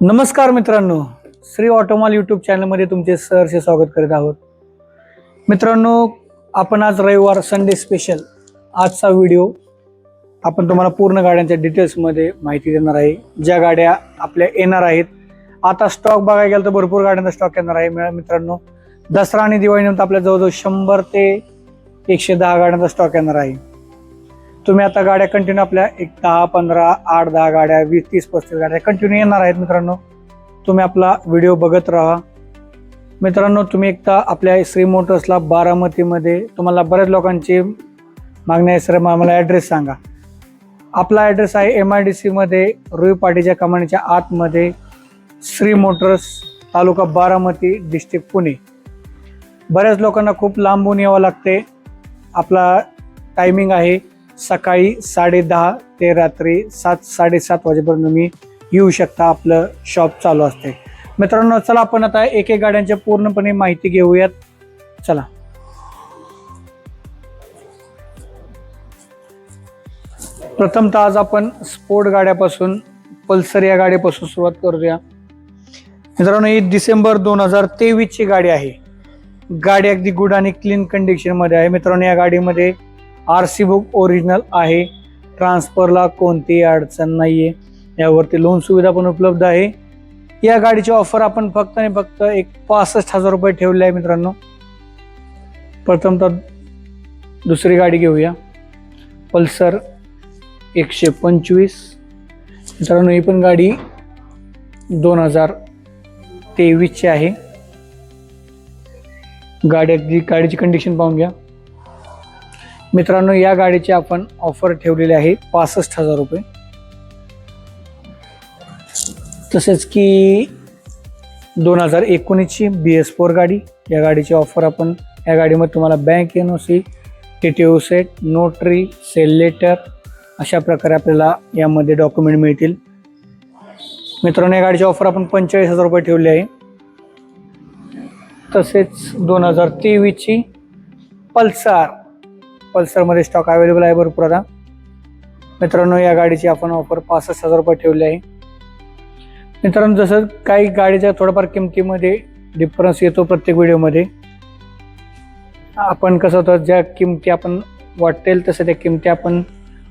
नमस्कार मित्रांनो श्री ऑटोमॉल यूट्यूब चॅनलमध्ये तुमचे सहर्ष स्वागत करीत आहोत. मित्रांनो आपण आज रविवार संडे स्पेशल आजचा व्हिडिओ आपण तुम्हाला पूर्ण गाड्यांच्या डिटेल्समध्ये माहिती देणार आहे. ज्या गाड्या आपल्या येणार आहेत आता स्टॉक बघायला गेलं तर भरपूर गाड्यांचा स्टॉक येणार आहे. मिळा- मित्रांनो दसरा आणि दिवाळीनंतर आपल्या जवळजवळ शंभर ते एकशे दहा गाड्यांचा स्टॉक येणार आहे. तुम्ही आता गाड्या कंटिन्यू आपल्या एक दहा पंधरा आठ दहा गाड्या वीस तीस पस्तीस गाड्या कंटिन्यू येणार आहेत मित्रांनो. तुम्ही आपला व्हिडिओ बघत राहा. मित्रांनो तुम्ही एकदा आपल्या श्री मोटर्सला बारामतीमध्ये तुम्हाला बऱ्याच लोकांची मागणी आहे सर मला ॲड्रेस सांगा. आपला ॲड्रेस आहे एम आय डी सीमध्ये रुई पाटीच्या कमानीच्या आतमध्ये श्री मोटर्स तालुका बारामती डिस्ट्रिक्ट पुणे. बऱ्याच लोकांना खूप लांबून यावं लागते. आपला टायमिंग आहे. सकाळी साडेदहा ते रात्री सात साडेसात वाजेपर्यंत तुम्ही येऊ शकता. आपलं शॉप चालू असते. मित्रांनो चला आपण आता एक एक गाड्यांच्या पूर्णपणे माहिती घेऊयात. चला. प्रथमतः आज आपण स्पोर्ट गाड्यापासून पल्सर या गाडीपासून सुरुवात करूया. मित्रांनो ही डिसेंबर दोन हजार तेवीसची गाडी आहे. गाडी अगदी गुड आणि क्लीन कंडिशनमध्ये आहे. मित्रांनो या गाडीमध्ये आर सी बुक ओरिजिनल आहे. ट्रान्सफरला कोणतीही अडचण नाही आहे यावरती लोन सुविधा पण उपलब्ध आहे. या गाडीची ऑफर आपण फक्त आणि फक्त एक पासष्ट हजार रुपये ठेवले आहे मित्रांनो. प्रथमतः दुसरी गाडी घेऊया. पल्सर एकशे पंचवीस. मित्रांनो ही पण गाडी दोन हजार तेवीसची आहे. गाडी अगदी गाडीची कंडिशन पाहून घ्या. मित्रांनो या गाडीची आपण ऑफर ठेवलेली आहे पासष्ट हजार रुपये. तसेच की दोन हजार एकोणीसची बी एस फोर गाडी या गाडीची ऑफर आपण या गाडीमध्ये तुम्हाला bank N O C T T O set notary sale letter अशा प्रकारे आपल्याला यामध्ये डॉक्युमेंट मिळतील. मित्रांनो या गाडीची ऑफर आपण पंचेचाळीस हजार रुपये ठेवली आहे. तसेच दोन हजार तेवीसची पल्सार पल्सरमध्ये स्टॉक अवेलेबल आहे भरपूर आता. मित्रांनो या गाडीची आपण ऑफर पासष्ट हजार रुपये ठेवली आहे. मित्रांनो जसं काही गाडीच्या थोडंफार किमतीमध्ये डिफरन्स येतो प्रत्येक व्हिडिओमध्ये. आपण कसं होतं ज्या किमती आपण वाटेल तसं त्या किमती आपण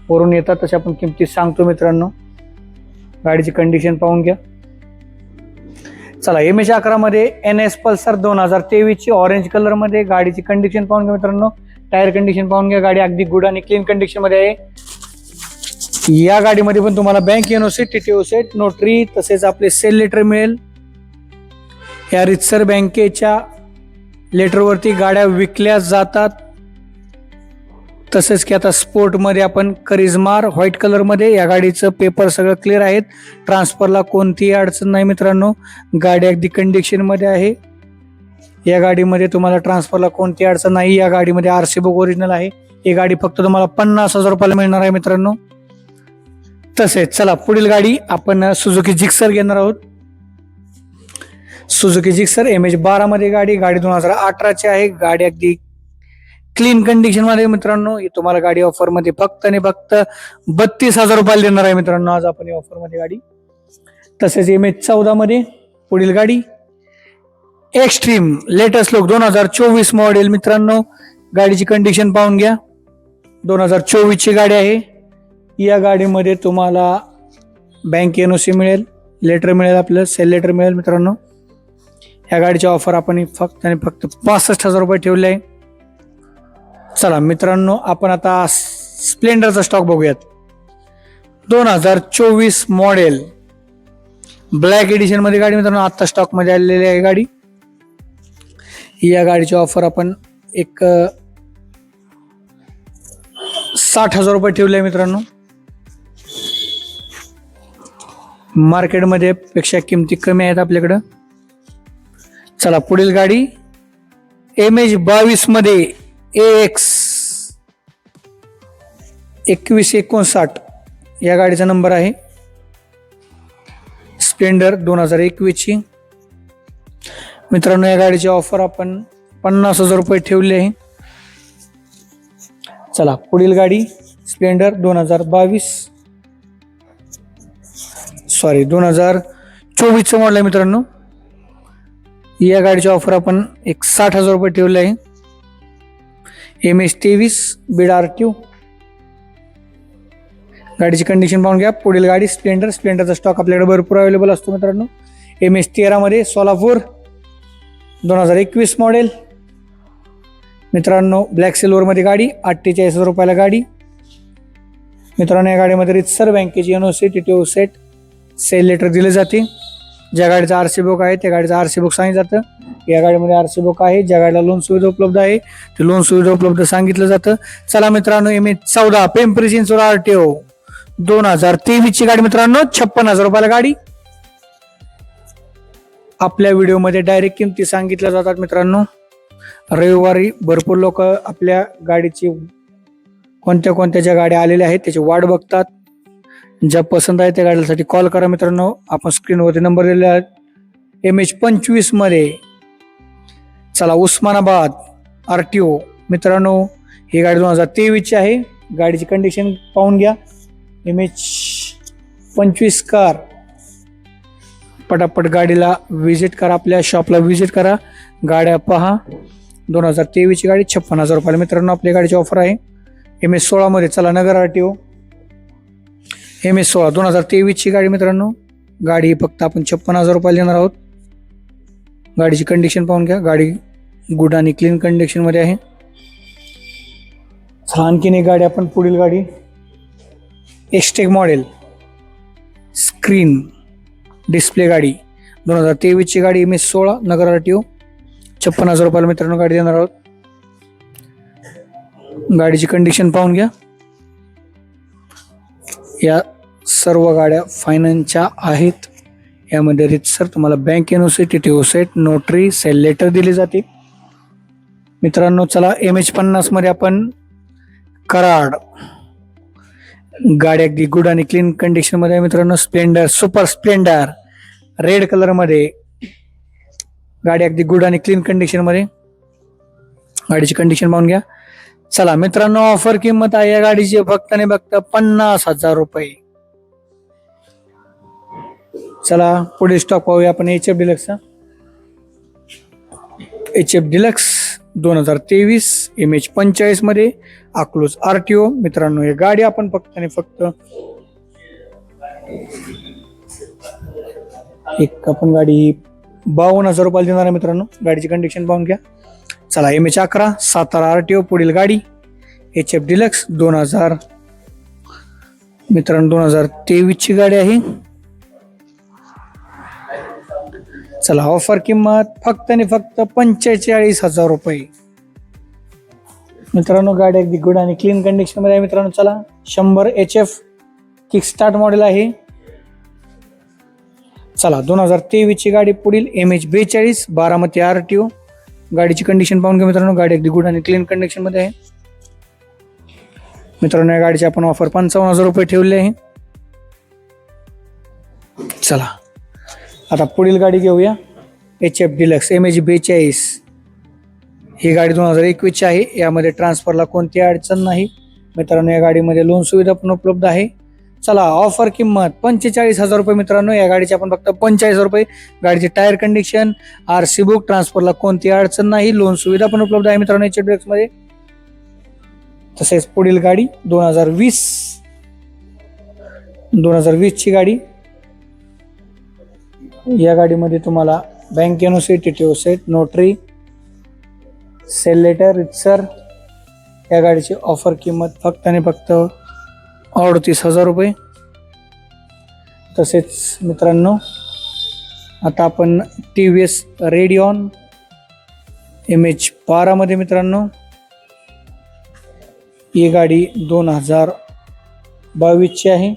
वरून येतात तशा आपण किमती सांगतो मित्रांनो. गाडीची कंडिशन पाहून घ्या. चला एम एच अकरामध्ये एन एस पल्सर दोन हजार तेवीसची ऑरेंज कलरमध्ये गाडीची कंडिशन पाहून घ्या मित्रांनो. टायर कंडिशन पाहून घ्या गाडी अगदी गुड आणि क्लीन कंडिशनमध्ये आहे. या गाडीमध्ये पण तुम्हाला bank N T T set notary तसेच आपले सेल लेटर मिळेल. या रितसर बँकेच्या लेटरवरती गाड्या विकल्या जातात. तसेच की आता स्पोर्टमध्ये आपण करिझमार व्हाईट कलरमध्ये या गाडीचं पेपर सगळं क्लिअर आहेत. ट्रान्सफरला कोणतीही अडचण नाही मित्रांनो. गाडी अगदी कंडिशनमध्ये आहे. या गाडीमध्ये तुम्हाला ट्रान्सफरला कोणती अडचण नाही. या गाडीमध्ये आर सी बुक ओरिजिनल आहे. ही गाडी फक्त तुम्हाला पन्नास हजार रुपयाला मिळणार आहे मित्रांनो. तसेच चला पुढील गाडी आपण सुझुकी जिक्सर घेणार आहोत. सुझुकी जिक्सर एम एच बारामध्ये गाडी गाडी दोन हजार अठराची आहे. गाडी अगदी क्लीन कंडिशनमध्ये मित्रांनो. ही तुम्हाला गाडी ऑफरमध्ये फक्त आणि फक्त बत्तीस हजार रुपयाला देणार आहे मित्रांनो. आज आपण ऑफरमध्ये गाडी. तसेच एम एच चौदा मध्ये पुढील गाडी. एक्स्ट्रीम लेटेस्ट लुक दोन हजार चोवीस मॉडेल मित्रांनो गाडीची कंडिशन पाहून घ्या. दोन हजार चोवीसची गाडी आहे. या गाडीमध्ये तुम्हाला बँक एन ओ सी मिळेल लेटर मिळेल आपलं सेल लेटर मिळेल मित्रांनो. या गाडीची ऑफर आपण फक्त आणि फक्त पासष्ट हजार रुपये ठेवले आहे. चला मित्रांनो आपण आता स्प्लेंडरचा स्टॉक बघूयात. दोन हजार चोवीस मॉडेल ब्लॅक एडिशनमध्ये गाडी मित्रांनो आत्ता स्टॉकमध्ये आलेली आहे गाडी. या गाडीची ऑफर आपण एक साठ हजार रुपये ठेवले आहे मित्रांनो. मार्केटमध्ये पेक्षा किमती कमी आहेत आपल्याकडं. चला पुढील गाडी. एम एच बावीसमध्ये ए एक्स एकवीस एकोणसाठ या गाडीचा नंबर आहे. स्प्लेंडर दोन हजार एकवीसची. मित्रांनो या गाडीची ऑफर आपण पन्नास हजार रुपये ठेवली आहे. चला पुढील गाडी स्प्लेंडर दोन हजार बावीस. सॉरी दोन हजार चोवीसचं मॉडेल आहे मित्रांनो. या गाडीची ऑफर आपण एक साठ हजार रुपये ठेवले आहे. एम एस तेवीस बीड आर ट्यू गाडीची कंडिशन पाहून घ्या. पुढील गाडी स्प्लेंडर स्प्लेंडरचा स्टॉक आपल्याकडे भरपूर अवेलेबल असतो मित्रांनो. एम एस तेरामध्ये सोलापूर दोन हजार एकवीस मॉडेल मित्रांनो ब्लॅक सिल्वरमध्ये गाडी अठ्ठेचाळीस हजार रुपयाला गाडी. मित्रांनो या गाडीमध्ये रितसर बँकेची N O C T T O set sale letter दिले जाते. ज्या गाडीचा आर सी बुक आहे त्या गाडीचं आर सी बुक सांगितलं जातं. या गाडीमध्ये आर सी बुक आहे ज्या गाडीला लोन सुविधा उपलब्ध आहे ते लोन सुविधा उपलब्ध सांगितलं जातं. चला मित्रांनो एम ए चौदा Pimpri Chinchwad R T O दोन हजार तेवीसची गाडी मित्रांनो छप्पन हजार रुपयाला गाडी. आपल्या व्हिडिओमध्ये डायरेक्ट किमती सांगितल्या जातात मित्रांनो. रविवारी भरपूर लोक आपल्या गाडीची कोणत्या कोणत्या ज्या गाड्या आलेल्या आहेत त्याची वाट बघतात. ज्या पसंत आहे त्या गाडीसाठी कॉल करा मित्रांनो. आपण स्क्रीनवरती नंबर दिलेला आहे. एम एच पंचवीसमध्ये चला उस्मानाबाद आर टी ओ मित्रांनो ही गाडी दोन हजार तेवीसची आहे. गाडीची कंडिशन पाहून घ्या. एम एच पंचवीस कार पटापट गाडीला व्हिजिट करा आपल्या शॉपला व्हिजिट करा. गाड्या पहा. दोन हजार तेवीसची गाडी छप्पन हजार रुपयाला मित्रांनो आपल्या गाडीची ऑफर आहे. एम एस सोळामध्ये चला Nagar R T O M S सोळा दोन हजार तेवीसची गाडी मित्रांनो. गाडी फक्त आपण छप्पन हजार रुपयाला देणार आहोत. गाडीची कंडिशन पाहून घ्या. गाडी गुड आणि क्लीन कंडिशनमध्ये आहे. चला आणखीन एक गाडी आपण पुढील गाडी. एक्सटेक मॉडेल स्क्रीन डिस्प्ले गाडी. दोन हजार तेवीसची गाडी एम एस सोळा नगर आर टी ओ छप्पन हजार रुपयाला मित्रांनो गाडी देणार आहोत. गाडीची कंडिशन पाहून घ्या. या सर्व गाड्या फायनान्सच्या आहेत. यामध्ये रितसर तुम्हाला bank university T set notary sale letter दिली जाते. मित्रांनो चला एम एच पन्नासमध्ये आपण कराड. गाडी अगदी गुड आणि क्लीन कंडिशनमध्ये मित्रांनो. स्प्लेंडर सुपर स्प्लेंडर रेड कलरमध्ये गाडी अगदी गुड आणि क्लीन कंडिशनमध्ये गाडीची कंडिशन पाहून घ्या. चला मित्रांनो ऑफर किंमत आहे या गाडीची. फक्त आणि फक्त पन्नास हजार रुपये. चला पुढे स्टॉक पाहूया आपण एच एफ डिलक्सचा एच एफ डिलक्स दोन हजार तेवीस एम एच पंचेचाळीसमध्ये अकलूज आर टी ओ मित्रांनो ही गाडी आपण फक्त आणि फक्त एक आपण गाडी बावन्न हजार रुपयाला देणार आहे मित्रांनो. गाडीची कंडिशन पाहून घ्या. चला एम एच अकरा सातारा आर टी ओ पुढील गाडी. एच एफ डिलक्स दोन हजार. मित्रांनो दोन हजार तेवीसची गाडी आहे. चला ऑफर किंमत फक्त आणि फक्त पंचेचाळीस हजार रुपये. मित्रांनो गाडी अगदी गुड आणि क्लीन कंडिशनमध्ये आहे मित्रांनो. चला शंभर H F kick start model आहे. चला दोन हजार तेवीसची गाडी पुढील एम एच बेचाळीस बारामती आर टी ओ गाडीची कंडिशन पाहून घ्या मित्रांनो. गाडी अगदी गुड आणि क्लीन कंडिशनमध्ये आहे. मित्रांनो या गाडीची आपण ऑफर पंचावन्न हजार रुपये ठेवले आहे. चला आता पुढील गाडी घेऊया. H F deluxe M H बेचाळीस. ही गाडी दोन हजार एकवीसची आहे. यामध्ये ट्रान्सफरला कोणती अडचण नाही. मित्रांनो या गाडीमध्ये लोन सुविधा पण उपलब्ध आहे. चला ऑफर किंमत पंचेचाळीस हजार रुपये मित्रांनो. या गाडीची आपण फक्त पंचेचाळीस हजार रुपये. गाडीचे tyre condition R C book ट्रान्सफरला कोणती अडचण नाही. लोन सुविधा पण उपलब्ध आहे मित्रांनो एच एफमध्ये. तसेच पुढील गाडी दोन हजार वीस. दोन हजार वीसची गाडी. या गाडीमध्ये तुम्हाला bank NOC T T O set notary sale letter रितसर या गाडीची ऑफर किंमत फक्त आणि फक्त अडतीस हजार रुपये. तसेच मित्रांनो आता आपण T V S Radeon M H बारामध्ये मित्रांनो ही गाडी दोन हजार बावीसची आहे.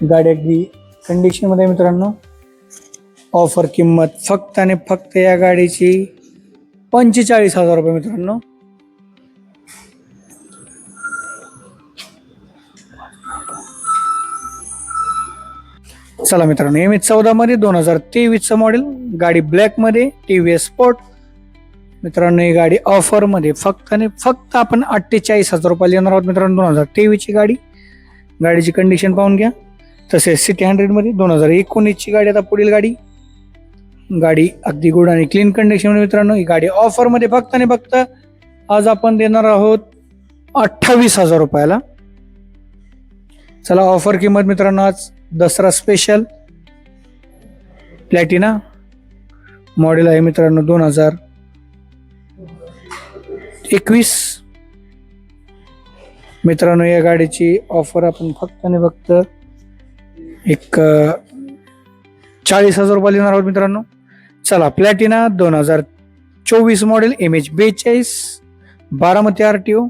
गाडी अगदी कंडिशनमध्ये मित्रांनो. ऑफर किंमत फक्त आणि फक्त या गाडीची पंचेचाळीस हजार रुपये मित्रांनो. चला मित्रांनो एम एच चौदामध्ये दोन हजार तेवीसचं मॉडेल गाडी ब्लॅकमध्ये टी व्ही एस स्पोर्ट मित्रांनो ही गाडी ऑफरमध्ये फक्त आणि फक्त आपण अठ्ठेचाळीस हजार रुपयाला येणार आहोत मित्रांनो दोन हजार तेवीसची गाडी. गाडीची कंडिशन पाहून घ्या. तसेच सिटी हंड्रेडमध्ये दोन हजार एकोणीसची गाडी आता पुढील गाडी. गाडी अगदी गुड आणि क्लीन कंडिशन मित्रांनो ही गाडी ऑफरमध्ये फक्त आणि फक्त आज आपण देणार आहोत अठ्ठावीस हजार रुपयाला. चला ऑफर किंमत मित्रांनो आज दसरा स्पेशल प्लॅटिना मॉडेल आहे मित्रांनो दोन हजार एकवीस. मित्रांनो या गाडीची ऑफर आपण फक्त आणि फक्त एक चाळीस हजार रुपये देणार आहोत मित्रांनो. चला प्लॅटिना दोन हजार चोवीस मॉडेल एम एच बेचाळीस बारामती आर टी ओ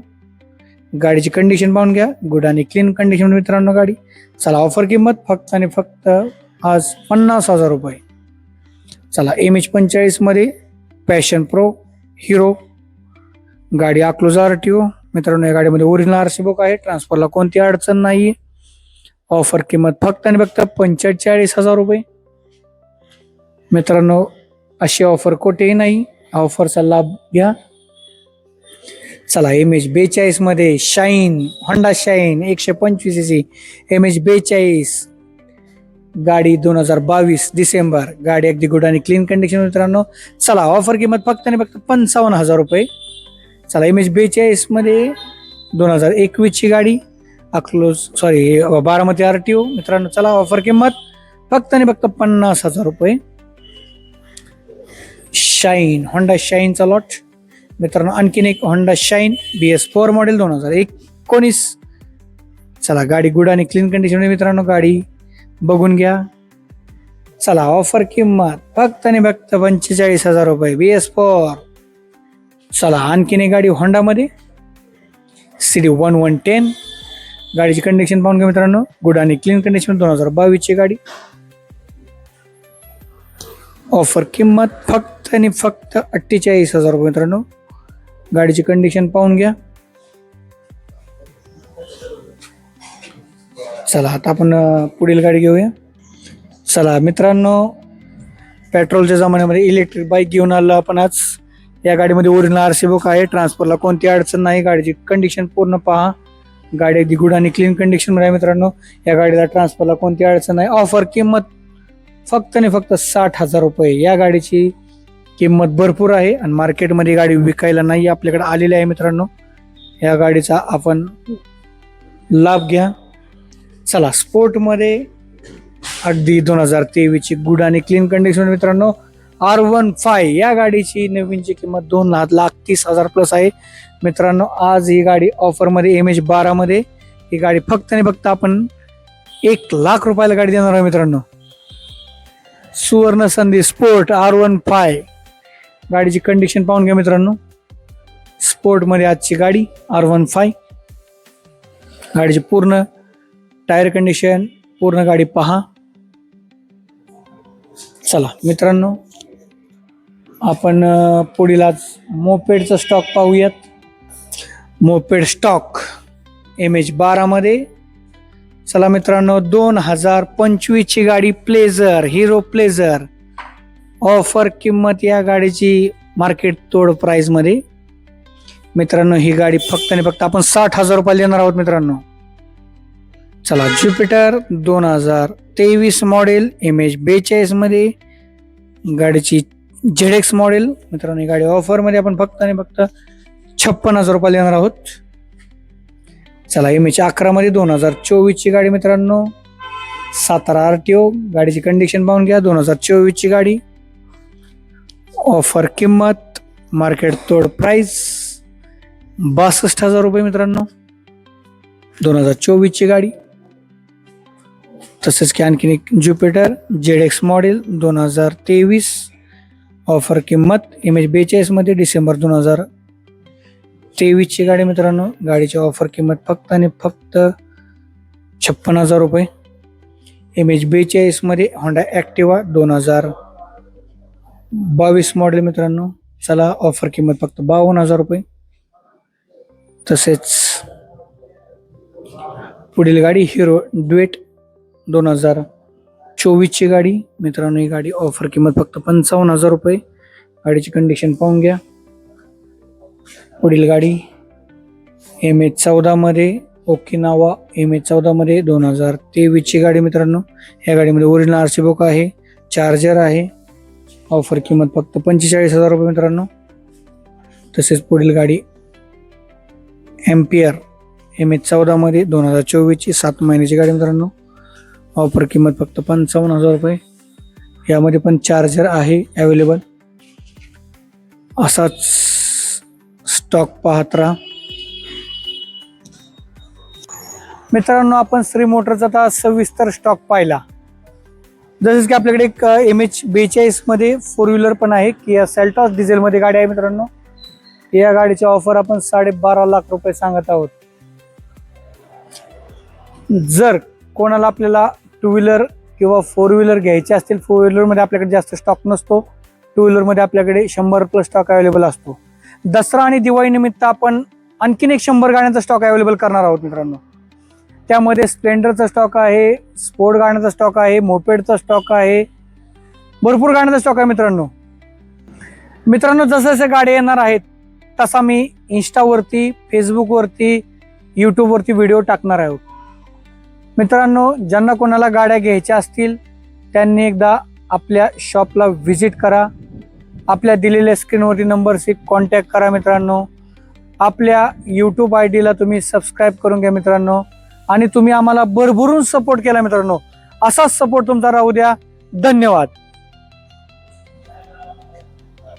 गाडीची कंडिशन पाहून घ्या. गुड आणि क्लीन कंडिशन मित्रांनो गाडी. चला ऑफर किंमत फक्त आणि फक्त आज पन्नास हजार रुपये. चला एम एच पंचेचाळीसमध्ये पॅशन प्रो हिरो गाडी अक्लोज आर टी ओ मित्रांनो या गाडीमध्ये ओरिजिनल आर सी बुक आहे. ट्रान्सफरला कोणती अडचण नाही. ऑफर किंमत फक्त आणि फक्त पंचेचाळीस हजार रुपये. मित्रांनो अशी ऑफर कुठेही नाही. ऑफरचा लाभ घ्या. चला एम एच बेचाळीसमध्ये शाईन होंडा शाईन एकशे पंचवीस सी एम एच बेचाळीस. गाडी दोन हजार बावीस डिसेंबर. गाडी अगदी गुड आणि क्लीन कंडिशन मित्रांनो. चला ऑफर किंमत फक्त आणि फक्त पंचावन्न हजार रुपये. चला एम एच बेचाळीसमध्ये दोन हजार एकवीसची गाडी अक्लोज sorry Baramati R T O मित्रांनो चला ऑफर किंमत फक्त आणि फक्त पन्नास हजार रुपये. शाईन होंडा शाईनचा लॉट मित्रांनो आणखीन एक Honda Shine B S four model दोन हजार एकोणीस. चला गाडी गुड आणि क्लीन कंडिशन मित्रांनो गाडी बघून घ्या. चला ऑफर किंमत फक्त आणि फक्त पंचेचाळीस हजार रुपये बी एस फोर चला आणखीन एक गाडी होंडामध्ये C D one one ten गाडीची कंडिशन पाहून घ्या मित्रांनो. गुड आणि क्लीन कंडिशन दोन हजार बावीसची गाडी. ऑफर किंमत फक्त आणि फक्त अठ्ठेचाळीस हजार रुपये मित्रांनो. गाडीची कंडिशन पाहून घ्या. चला आता आपण पुढील गाडी घेऊया. चला मित्रांनो पेट्रोलच्या जमान्यामध्ये इलेक्ट्रिक बाईक घेऊन आलो आपण आज. या गाडीमध्ये ओरिजिनल आर सी बुक आहे. ट्रान्सफरला कोणती अडचण नाही. गाडीची कंडिशन पूर्ण पहा. गाडी अगदी गुड आणि क्लीन कंडिशन आहे मित्रांनो. या गाडीला ट्रान्सफरला कोणती अडचण नाही. ऑफर किंमत फक्त आणि फक्त साठ हजार रुपये. या गाडीची किंमत भरपूर आहे आणि मार्केटमध्ये गाडी विकायला नाही आपल्याकडे आलेली आहे मित्रांनो. या गाडीचा आपण लाभ घ्या. चला स्पोर्टमध्ये अगदी दोन हजार तेवीसची गुड आणि क्लीन कंडिशन मित्रांनो. आर वन फाय या गाडीची नवीनची किंमत दोन लाख लाख तीस हजार प्लस आहे. मित्रांनो आज ही गाडी ऑफरमध्ये एम एच बारामध्ये ही गाडी फक्त आणि फक्त आपण एक लाख रुपयाला गाडी देणार आहे मित्रांनो. सुवर्ण संधी स्पोर्ट आर वन फाय. गाडीची कंडिशन पाहून घ्या मित्रांनो. स्पोर्टमध्ये आजची गाडी आर वन फाय गाडीची पूर्ण टायर कंडिशन पूर्ण गाडी पहा. चला मित्रांनो आपण पुढील आज मोपेडचा स्टॉक पाहूयात. मोपेड स्टॉक एम एच बारामध्ये. चला मित्रांनो दोन हजार पंचवीसची गाडी प्लेझर हिरो प्लेझर ऑफर किंमत या गाडीची मार्केट तोड प्राईजमध्ये मित्रांनो ही गाडी फक्त आणि फक्त आपण साठ हजार रुपयाला देणार आहोत मित्रांनो. चला ज्युपिटर दोन हजार तेवीस मॉडेल एम एच बेचाळीसमध्ये गाडीची झेड एक्स मॉडेल मित्रांनो ही गाडी ऑफरमध्ये आपण फक्त आणि फक्त छप्पन हजार रुपयाला देणार आहोत. चला एम एच अकरामध्ये दोन हजार चोवीसची गाडी मित्रांनो. सातारा आर टी ओ गाडीची कंडिशन पाहून घ्या. दोन हजार चोवीसची गाडी. ऑफर किंमत मार्केट तोड प्राईस बासष्ट हजार रुपये मित्रांनो. दोन हजार चोवीसची गाडी. तसेच की आणखीन एक ज्युपिटर जेड एक्स मॉडेल दोन हजार तेवीस. ऑफर किंमत एम एच बेचाळीसमध्ये डिसेंबर दोन हजार तेवीसची गाडी मित्रांनो. गाडीची ऑफर किंमत फक्त आणि फक्त छप्पन हजार रुपये. एम एच बेचाळीसमध्ये होंडा ॲक्टिवा दोन हजार बावीस मॉडेल मित्रांनो चला ऑफर किंमत फक्त बावन्न हजार रुपये. तसेच पुढील गाडी हिरो ड्वेट दोन हजार चोवीसची गाडी. मित्रांनो ही गाडी ऑफर किंमत फक्त पंचावन्न हजार रुपये. गाडीची कंडिशन पाहून घ्या. पुढील गाडी एम एच चौदामध्ये ओकिनावा एम ए चौदामध्ये दोन हजार तेवीसची गाडी मित्रांनो. या गाडीमध्ये ओरिजिनल आर सी बुक आहे चार्जर आहे ऑफर किंमत फक्त पंचेचाळीस हजार रुपये मित्रांनो. तसेच पुढील गाडी एम्पियर एम ए चौदामध्ये दोन हजार चोवीसची सात महिन्याची गाडी मित्रांनो. ऑफर किंमत फक्त पंचावन्न हजार रुपये. यामध्ये पण चार्जर आहे अवेलेबल असाच स्टॉक पाहत राहा. मित्रांनो आपण श्री मोटरचा आता सविस्तर स्टॉक पाहिला. जसं की आपल्याकडे एक एम एच बेचाळीसमध्ये फोर व्हीलर पण आहे. किया सेल्टॉस डिझेलमध्ये गाडी आहे मित्रांनो. या गाडीची ऑफर आपण साडेबारा लाख रुपये सांगत आहोत. जर कोणाला आपल्याला टू व्हीलर किंवा फोर व्हीलर घ्यायचे असतील फोर व्हीलरमध्ये आपल्याकडे जास्त स्टॉक नसतो. टू व्हीलरमध्ये आपल्याकडे शंभर प्लस स्टॉक अवेलेबल असतो. दसरा आणि दिवाळीनिमित्त आपण आणखीन एक शंभर गाड्यांचा स्टॉक अवेलेबल करणार आहोत मित्रांनो. त्यामध्ये स्प्लेंडरचा स्टॉक आहे स्पोर्ट गाड्यांचा स्टॉक आहे मोपेडचा स्टॉक आहे. भरपूर गाड्यांचा स्टॉक आहे मित्रांनो. मित्रांनो जसं जसं गाड्या येणार आहेत तसा मी इन्स्टावरती फेसबुकवरती यूट्यूबवरती व्हिडिओ टाकणार आहोत. मित्रांनो ज्यांना कोणाला गाड्या घ्यायच्या असतील त्यांनी एकदा आपल्या शॉपला व्हिजिट करा. आपल्या दिलेल्या स्क्रीनवरती नंबरशी कॉन्टॅक्ट करा मित्रांनो. आपल्या यूट्यूब आय डीला तुम्ही सबस्क्राईब करून घ्या मित्रांनो. आणि तुम्ही आम्हाला भरभरून सपोर्ट केला मित्रांनो. असाच सपोर्ट तुमचा राहू द्या. धन्यवाद.